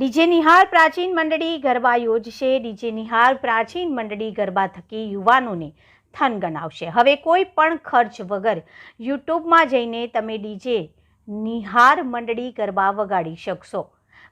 DJ Nihar પ્રાચીન મંડળી ગરબા યોજશે. ડીજે નિહાર પ્રાચીન મંડળી ગરબા થકી યુવાનોને થન ગણાવશે. હવે કોઈ પણ ખર્ચ વગર યુટ્યુબમાં જઈને તમે ડીજે નિહાર મંડળી ગરબા વગાડી શકશો.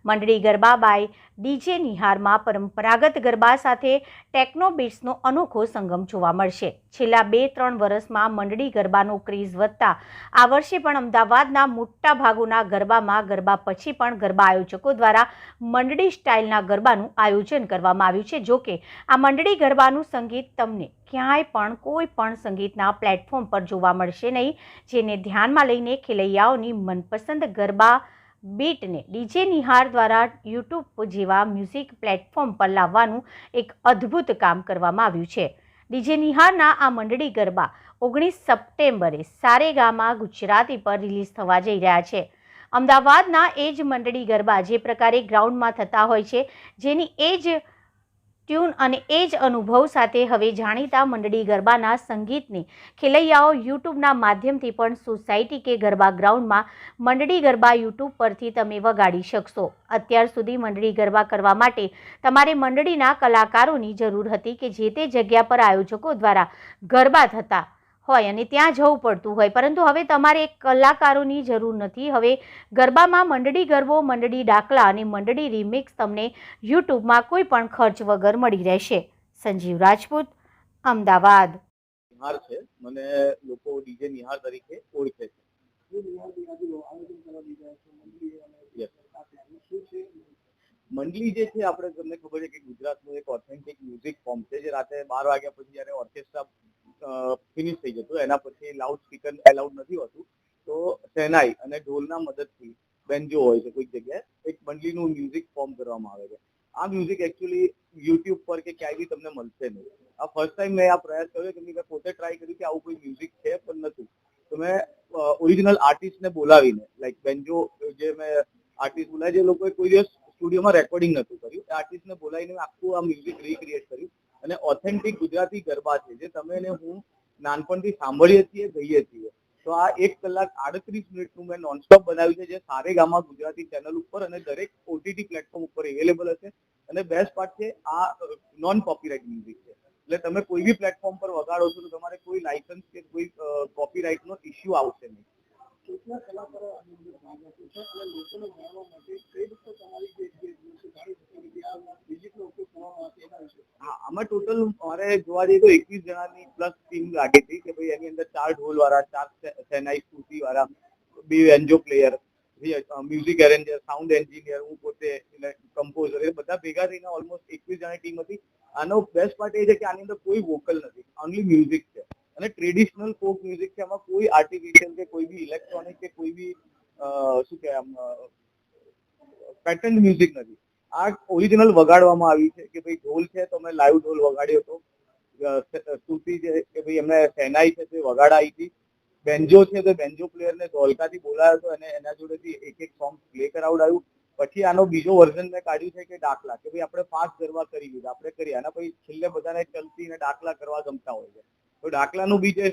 મંડળી ગરબા બાય ડીજે નિહારમાં પરંપરાગત ગરબા સાથે ટેકનો બીટ્સનો અનોખો સંગમ જોવા મળશે. છેલ્લા બે ત્રણ વર્ષમાં મંડળી ગરબાનો ક્રેઝ વધતા આ વર્ષે પણ અમદાવાદના મોટા ભાગોના ગરબામાં ગરબા પછી પણ ગરબા આયોજકો દ્વારા મંડળી સ્ટાઇલના ગરબાનું આયોજન કરવામાં આવ્યું છે. જોકે આ મંડળી ગરબાનું સંગીત તમને ક્યાંય પણ કોઈ પણ સંગીતના પ્લેટફોર્મ પર જોવા મળશે નહીં, જેને ધ્યાનમાં લઈને ખેલૈયાઓની મનપસંદ ગરબા બીટને ડીજે નિહાર દ્વારા યુટ્યુબ જેવા મ્યુઝિક પ્લેટફોર્મ પર લાવવાનું એક અદ્ભુત કામ કરવામાં આવ્યું છે. ડીજે નિહારના આ મંડળી ગરબા ઓગણીસ સપ્ટેમ્બરે સારેગામાં ગુજરાતી પર રિલીઝ થવા જઈ રહ્યા છે. અમદાવાદના એ જ મંડળી ગરબા જે પ્રકારે ગ્રાઉન્ડમાં થતા હોય છે, જેની એ જ ટ્યુન અને એ જ અનુભવ સાથે હવે જાણીતા મંડળી ગરબાના સંગીતને ખેલૈયાઓ યુટ્યુબના માધ્યમથી પણ સોસાયટી કે ગરબા ગ્રાઉન્ડમાં મંડળી ગરબા યુટ્યુબ પરથી તમે વગાડી શકશો. અત્યાર સુધી મંડળી ગરબા કરવા માટે તમારે મંડળીના કલાકારોની જરૂર હતી કે જે તે જગ્યા પર આયોજકો દ્વારા ગરબા થતા હોય અને ત્યાં જવું પડતું હોય. પરંતુ હવે તમારે કલાકારોની જરૂર નથી. હવે ગરબામાં મંડળી ગરબો, મંડળી ડાકલા અને મંડળી રિમિક્સ તમને યુટ્યુબમાં કોઈ પણ ખર્ચ વગર મળી રહેશે. સંજીવ રાજપૂત, અમદાવાદ. છે. મને લોકો ડીજે નિહાર તરીકે ઓળખે છે. મંડળી જે છે, આપણે તમને ખબર છે કે ગુજરાતનું એક ઓથેન્ટિક મ્યુઝિક ફોર્મ છે, જે રાતે બાર વાગ્યા પછી જયારે ઓર્કેસ્ટ્રા ફિનિશ થઈ જતું. એના પછી લાઉડ સ્પીકર એલાઉડ નથી હોતું. તો શેનાઈ અને ઢોલના મદદથી બેન્જો હોય છે કોઈક જગ્યાએ, એક બંડલીનું મ્યુઝિક ફોર્મ કરવામાં આવે છે. આ મ્યુઝિક એકચ્યુઅલી યુટ્યુબ પર કે ક્યાંય બી તમને મળશે નહીં. આ ફર્સ્ટ ટાઈમ મેં આ પ્રયાસ કર્યો કે મેં પોતે ટ્રાય કર્યું કે આવું કોઈ મ્યુઝિક છે પણ નથી. તો મેં ઓરિજિનલ આર્ટિસ્ટને બોલાવીને લાઈક બેન્જો, જે મેં આર્ટિસ્ટ બોલાય, જે લોકોએ કોઈ દિવસ સ્ટુડિયોમાં રેકોર્ડિંગ નથી કર્યું, એ આર્ટિસ્ટને બોલાવીને આખું આ મ્યુઝિક રીક્રિએટ કર્યું. અને ઓથેન્ટિક ગુજરાતી ગરબા છે, જે તમે અને હું નાનપણથી સાંભળીએ છીએ, ગઈએ છીએ. તો આ એક કલાક આડત્રીસ મિનિટનું મેં નોનસ્ટોપ બનાવ્યું છે, જે સારે ગામા ગુજરાતી ચેનલ ઉપર અને દરેક ઓટીટી પ્લેટફોર્મ ઉપર અવેલેબલ હશે. અને બેસ્ટ પાર્ટ છે, આ નોન કોપીરાઇટ મ્યુઝિક છે. એટલે તમે કોઈ બી પ્લેટફોર્મ પર વગાડો છો, તો તમારે કોઈ લાયસન્સ કે કોઈ કોપીરાઇટનો ઇસ્યુ આવશે નહીં. કલાકારો આની અંદર છે? લોકોને જાણવા માટે કઈ રીતે તમારી જે જાણી શકે કે આ મ્યુઝિકનો ઉપયોગ કરવામાં આવે એના વિશે હા આમાં ટોટલ મારે જોવા જઈએ તો એકવીસ જણાની પ્લસ ટીમ લાગી હતી કે ભાઈ એની અંદર ચાર ઢોલ વાળા ચાર સેનાઈ સ્કૂટી વાળા બે એન્જો player music arranger sound engineer હું પોતે કમ્પોઝર એ બધા ભેગા થઈને ઓલમોસ્ટ એકવીસ જણાની ટીમ હતી. આનો બેસ્ટ પાર્ટ એ છે કે આની અંદર કોઈ વોકલ નથી ઓનલી મ્યુઝિક છે. અને ટ્રેડિશનલ ફોક મ્યુઝિક છે, એમાં કોઈ આર્ટિફિશિયલ કે કોઈ બી ઇલેક્ટ્રોનિક કે કોઈ બી શું કહેવાય પેટર્ન મ્યુઝિક નથી. આ ઓરિજિનલ વગાડવામાં આવી છે કે ભાઈ ઢોલ છે તો અમે લાઈવ ઢોલ વગાડ્યો હતો સ્તુતિ છે કે ભાઈ એમને સેનાઈ છે તે વગાડાઈ હતી. બેન્જો છે તો બેન્જો પ્લેયરને ધોલકાથી બોલાયો હતો અને એના જોડેથી એક એક સોંગ પ્લે કરાવડાયું. પછી આનો બીજો વર્ઝન મેં કાઢ્યું છે કે દાખલા કે ભાઈ આપણે ફાસ્ટ ગરબા કરી દીધા આપણે કરી, આના પછી છેલ્લે બધાને ચલતી અને દાખલા કરવા ગમતા હોય છે. તો દાખલાનું બી જે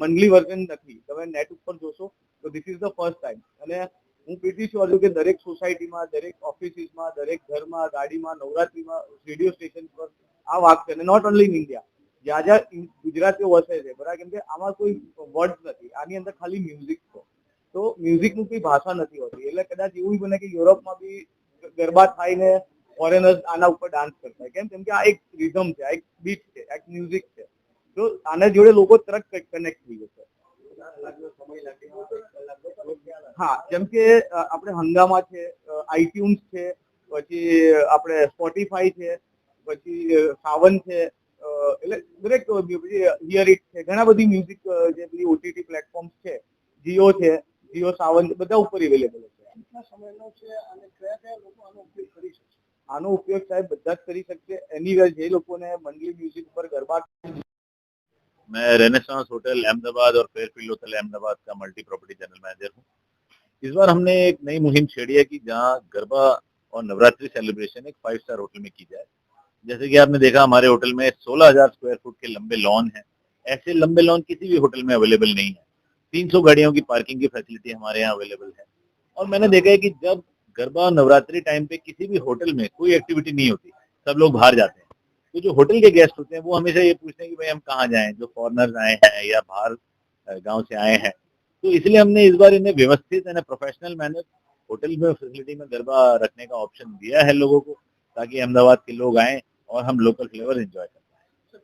મંડલી વર્ઝન નથી, તમે નેટ ઉપર જોશો તો this is the first time અને હું પ્રીતિ છું કે દરેક સોસાયટીમાં, દરેક ઓફિસીસમાં, દરેક ઘરમાં, ગાડીમાં, નવરાત્રીમાં, રેડિયો સ્ટેશન પર આ વાગશે અને નોટ ઓનલી ઇન ઇન્ડિયા જ્યાં જ્યાં ગુજરાતીઓ વસે છે, બરાબર? કેમ કે આમાં કોઈ વર્ડ નથી. આની અંદર ખાલી મ્યુઝિક છે. તો મ્યુઝિકનું કોઈ ભાષા નથી હોતી. એટલે કદાચ એવું બને કે યુરોપમાં બી ગરબા થાય ને ફોરેનર્સ આના ઉપર ડાન્સ કરતા કેમ? કેમ કે આ એક રિધમ છે, આ એક બીટ છે, આ એક મ્યુઝિક છે. તો આના જોડે લોકો તરત કનેક્ટ થઈ જશે. હા જેમ કે આપણે હંગામા છે આઈટ્યુન્સ છે પછી આપણે સ્પોટીફાઈ છે પછી સાવન છે એટલે દરેક હિયર ઇટ છે ઘણા બધી મ્યુઝિક જે બધી ઓટીટી પ્લેટફોર્મ છે જીઓ છે જીઓ સાવન બધા ઉપર અવેલેબલ છે. આનો ઉપયોગ સાહેબ બધા જ કરી શકશે. એનીવેર જે લોકોને મંડલી મ્યુઝિક ઉપર ગરબા मैं रेनेसांस होटल अहमदाबाद और फेयरफील्ड होटल अहमदाबाद का मल्टी प्रॉपर्टी जनरल मैनेजर हूँ। इस बार हमने एक नई मुहिम छेड़ी है कि जहाँ गरबा और नवरात्रि सेलिब्रेशन एक फाइव स्टार होटल में की जाए। जैसे कि आपने देखा हमारे होटल में 16,000 स्क्वायर फुट के लंबे लॉन हैं। ऐसे लंबे लॉन किसी भी होटल में अवेलेबल नहीं है। 300 गाड़ियों की पार्किंग की फैसिलिटी हमारे यहाँ अवेलेबल है। और मैंने देखा है कि जब गरबा और नवरात्रि टाइम पे किसी भी होटल में कोई एक्टिविटी नहीं होती सब लोग बाहर जाते हैं। तो जो होटल के गेस्ट होते हैं वो हमेशा ये पूछते हैं कि भाई हम कहाँ जाएँ? जो फॉरनर्स आए हैं या बाहर गाँव से आए हैं। तो इसलिए हमने इस बार इन्हें व्यवस्थित एंड प्रोफेशनल मैनर होटल में फैसिलिटी में गरबा रखने का ऑप्शन दिया है लोगों को ताकि अहमदाबाद के लोग आए और हम लोकल फ्लेवर इंजॉय करें तो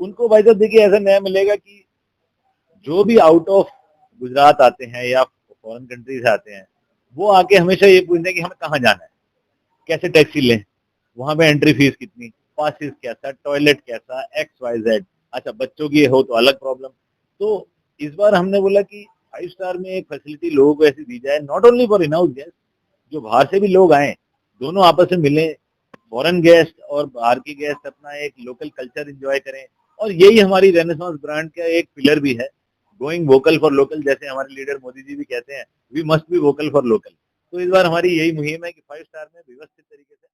उनको भाई साहब देखिए ऐसा नया मिलेगा कि जो भी आउट ऑफ़ गुजरात आते हैं या फॉरेन कंट्री से आते हैं वो आके हमेशा ये पूछते हैं कि हमें कहाँ जाना है? कैसे टैक्सी लें? वहाँ पे एंट्री फ़ीस कितनी? पासिस कैसा? टॉयलेट कैसा? एक्स वाई जेड अच्छा बच्चों की हो तो अलग प्रॉब्लम तो इस बार हमने बोला कि फाइव स्टार में एक फैसिलिटी लोगों को ऐसी दी जाए not only for in house guest जो बाहर से भी लोग आए, दोनों आपस में मिले फॉरेन गेस्ट और बाहर के गेस्ट अपना एक लोकल कल्चर इंजॉय करें। और यही हमारी रेनेसांस ब्रांड का एक पिलर भी है। गोइंग वोकल फॉर लोकल जैसे हमारे लीडर मोदी जी भी कहते हैं we must be vocal for local तो इस बार हमारी यही मुहिम है कि फाइव स्टार में व्यवस्थित तरीके से